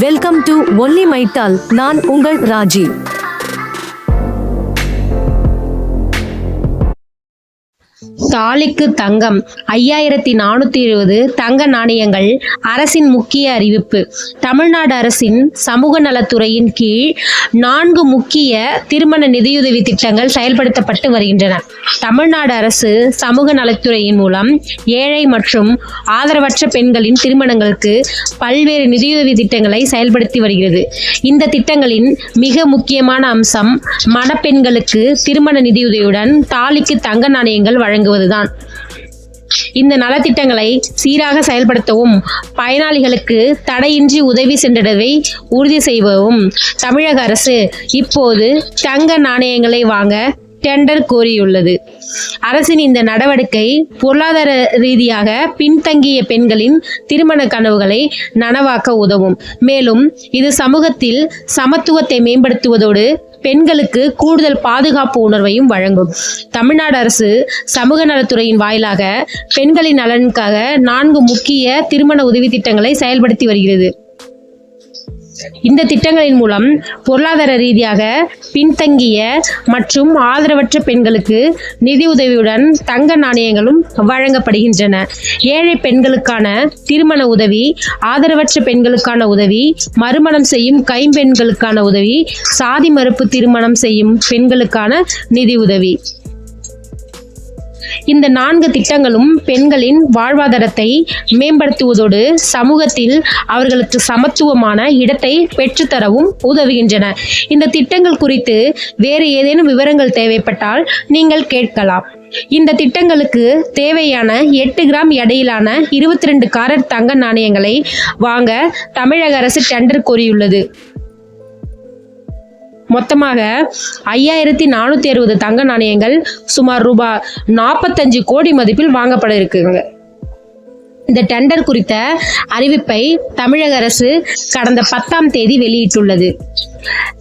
Welcome to only மைட்டால் நான் உங்கள் ராஜி தாலிக்கு தங்கம். ஐயாயிரத்தி நானூத்தி இருபது தங்க நாணயங்கள் அரசின் முக்கிய அறிவிப்பு. தமிழ்நாடு அரசின் சமூக நலத்துறையின் கீழ் நான்கு முக்கிய திருமண நிதியுதவி திட்டங்கள் செயல்படுத்தப்பட்டு வருகின்றன. தமிழ்நாடு அரசு சமூக நலத்துறையின் மூலம் ஏழை மற்றும் ஆதரவற்ற பெண்களின் திருமணங்களுக்கு பல்வேறு நிதியுதவி திட்டங்களை செயல்படுத்தி வருகிறது. இந்த திட்டங்களின் மிக முக்கியமான அம்சம் மணப்பெண்களுக்கு திருமண நிதியுதவியுடன் தாலிக்கு தங்க நாணயங்கள் வழங்குவது. வழங்குவதுதான் இந்த நலத்திட்டங்களை சீராக செயல்படுத்தவும் பயனாளிகளுக்கு தடையின்றி உதவி சென்றடவை உறுதி செய்யவும் தமிழக அரசு இப்போது தங்க நாணயங்களை வாங்க டெண்டர் கோரியுள்ளது. அரசின் இந்த நடவடிக்கை பொருளாதார ரீதியாக பின்தங்கிய பெண்களின் திருமண கனவுகளை நனவாக்க உதவும். மேலும் இது சமூகத்தில் சமத்துவத்தை மேம்படுத்துவதோடு பெண்களுக்கு கூடுதல் பாதுகாப்பு உணர்வையும் வழங்கும். தமிழ்நாடு அரசு சமூக நலத்துறையின் வாயிலாக பெண்களின் நலனுக்காக நான்கு முக்கிய திருமண உதவி திட்டங்களை செயல்படுத்தி வருகிறது. இந்த திட்டங்களின் மூலம் பொருளாதார ரீதியாக பின்தங்கிய மற்றும் ஆதரவற்ற பெண்களுக்கு நிதியுதவியுடன் தங்க நாணயங்களும் வழங்கப்படுகின்றன. ஏழை பெண்களுக்கான திருமண உதவி ஆதரவற்ற பெண்களுக்கான உதவி மறுமணம் செய்யும் கைம்பெண்களுக்கான உதவி சாதி மறுப்பு திருமணம் செய்யும் பெண்களுக்கான நிதி உதவி இந்த நான்கு திட்டங்களும் பெண்களின் வாழ்வாதாரத்தை மேம்படுத்துவதோடு சமூகத்தில் அவர்களுக்கு சமத்துவமான இடத்தை பெற்றுத்தரவும் உதவுகின்றன. இந்த திட்டங்கள் குறித்து வேறு ஏதேனும் விவரங்கள் தேவைப்பட்டால் நீங்கள் கேட்கலாம். இந்த திட்டங்களுக்கு தேவையான எட்டு கிராம் எடையிலான இருபத்தி ரெண்டு காரட் தங்க நாணயங்களை வாங்க தமிழக அரசு டெண்டர் கோரியுள்ளது. மொத்தமாக ஐயாயிரத்தி நானூற்றி அறுபது தங்க நாணயங்கள் சுமார் ரூபாய் நாற்பத்தஞ்சு கோடி மதிப்பில் வாங்கப்பட இருக்குங்க. இந்த டெண்டர் குறித்த அறிவிப்பை தமிழக அரசு கடந்த பத்தாம் தேதி வெளியிட்டுள்ளது.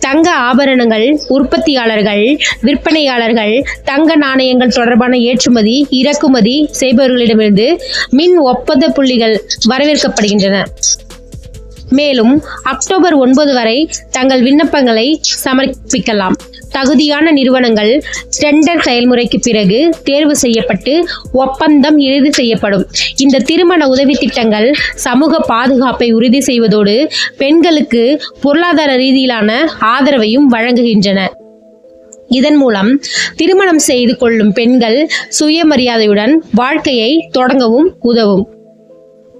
தங்க ஆபரணங்கள் உற்பத்தியாளர்கள் விற்பனையாளர்கள் தங்க நாணயங்கள் தொடர்பான ஏற்றுமதி இறக்குமதி செய்பவர்களிடமிருந்து மின் ஒப்பந்த புள்ளிகள் வரவேற்கப்படுகின்றன. மேலும் அக்டோபர் ஒன்பது வரை தங்கள் விண்ணப்பங்களை சமர்ப்பிக்கலாம். தகுதியான நிறுவனங்கள் டெண்டர் செயல்முறைக்கு பிறகு தேர்வு செய்யப்பட்டு ஒப்பந்தம் இறுதி செய்யப்படும். இந்த திருமண உதவி திட்டங்கள் சமூக பாதுகாப்பை உறுதி செய்வதோடு பெண்களுக்கு பொருளாதார ரீதியிலான ஆதரவையும் வழங்குகின்றன. இதன் மூலம் திருமணம் செய்து கொள்ளும் பெண்கள் சுயமரியாதையுடன் வாழ்க்கையை தொடங்கவும் உதவும்.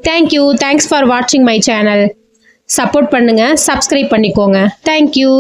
தேங்க்யூ தேங்க்ஸ் ஃபார் வாட்சிங் மை சேனல் சப்போர்ட் பண்ணுங்கள் சப்ஸ்கிரைப் பண்ணிக்கோங்க. Thank you